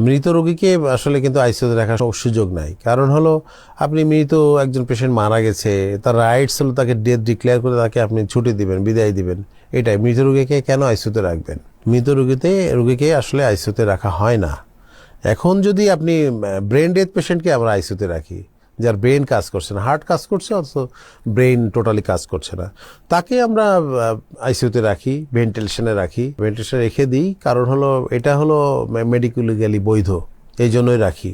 মৃত রোগীকে আসলে কিন্তু আইসিউতে রাখার সুযোগ নাই। কারণ হলো, আপনি মৃত একজন পেশেন্ট মারা গেছে, তার রাইটস হলো তাকে ডেথ ডিক্লেয়ার করে তাকে আপনি ছুটি দিবেন, বিদায় দিবেন। এটাই, মৃত রোগীকে কেন আইসিউতে রাখবেন? মৃত রোগীতে, রোগীকে আসলে আইসিউতে রাখা হয় না। এখন যদি আপনি ব্রেন ডেথ পেশেন্টকে আমরা আইসিউতে রাখি যার ব্রেন কাজ করছে না হার্ট কাজ করছে, অথচ ব্রেন টোটালি কাজ করছে না। তাকে আমরা আইসিউতে রাখি ভেন্টিলেশনে রাখি। ভেন্টিলেশনে রেখে দিই, কারণ হলো, এটা হলো মেডিকেলিগ্যালি বৈধ, এই জন্যই রাখি।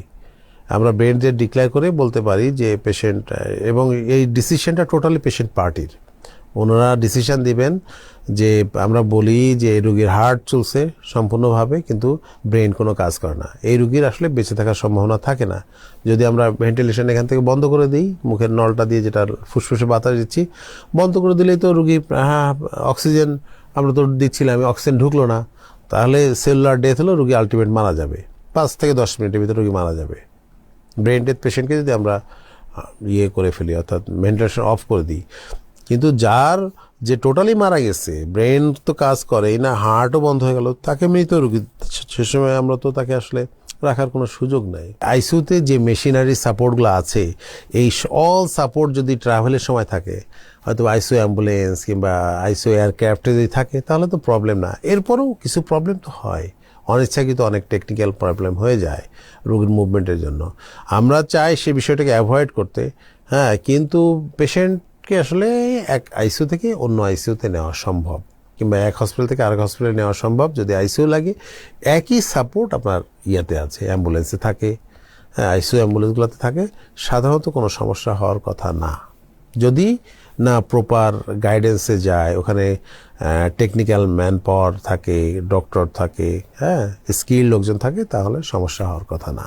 আমরা ব্রেন ডেথ ডিক্লেয়ার করে বলতে পারি যে পেশেন্ট এবং এই ডিসিশনটা টোটালি পেশেন্ট পার্টির ওনারা ডিসিশন দিবেন যে আমরা বলি যে রুগীর হার্ট চলছে সম্পূর্ণভাবে, কিন্তু ব্রেন কোনো কাজ করে না। এই রুগীর আসলে বেঁচে থাকার সম্ভাবনা থাকে না। যদি আমরা ভেন্টিলেশন এখান থেকে বন্ধ করে দিই, মুখের নলটা দিয়ে যেটা ফুসফুসে বাতাস দিচ্ছি, বন্ধ করে দিলেই তো রুগী হ্যাঁ অক্সিজেন আমরা তো দিচ্ছিলাম অক্সিজেন ঢুকলো না। তাহলে সেলুলার ডেথ হলো রুগী আলটিমেট মারা যাবে। পাঁচ থেকে দশ মিনিটের ভিতরে রুগী মারা যাবে। ব্রেন ডেথ পেশেন্টকে যদি আমরা ইয়ে করে ফেলি, অর্থাৎ ভেন্টিলেশন অফ করে দিই কিন্তু যার যে টোটালি মারা গেছে ব্রেন তো কাজ করেই না হার্টও বন্ধ হয়ে গেল, তাকে মৃত রোগী, সে সময় আমরা তো তাকে আসলে রাখার কোনো সুযোগ নাই। আইসিউতে যে মেশিনারি সাপোর্টগুলো আছে, এই অল সাপোর্ট যদি ট্রাভেলের সময় থাকে হয়তো আইসিউ অ্যাম্বুলেন্স কিংবা আইসিউ এয়ারক্রাফটে যদি থাকে, তাহলে তো প্রবলেম না। এরপরেও কিছু প্রবলেম তো হয়। অনিচ্ছাকৃত অনেক টেকনিক্যাল প্রবলেম হয়ে যায় রোগীর মুভমেন্টের জন্য। আমরা চাই সে বিষয়টাকে অ্যাভয়েড করতে হ্যাঁ কিন্তু পেশেন্টকে আসলে এক আইসিইউ থেকে অন্য আইসিইউতে নেওয়া সম্ভব? কিংবা এক হসপিটাল থেকে আরেক হসপিটালে নেওয়া সম্ভব? যদি আইসিইউ লাগে, একই সাপোর্ট আপনার ইয়াতে আছে অ্যাম্বুলেন্সে থাকে হ্যাঁ আইসিইউ অ্যাম্বুলেন্সগুলোতে থাকে, সাধারণত কোনো সমস্যা হওয়ার কথা না। যদি না প্রপার গাইডেন্সে যায়, ওখানে টেকনিক্যাল ম্যান পাওয়ার থাকে ডক্টর থাকে হ্যাঁ স্কিল লোকজন থাকে, তাহলে সমস্যা হওয়ার কথা না।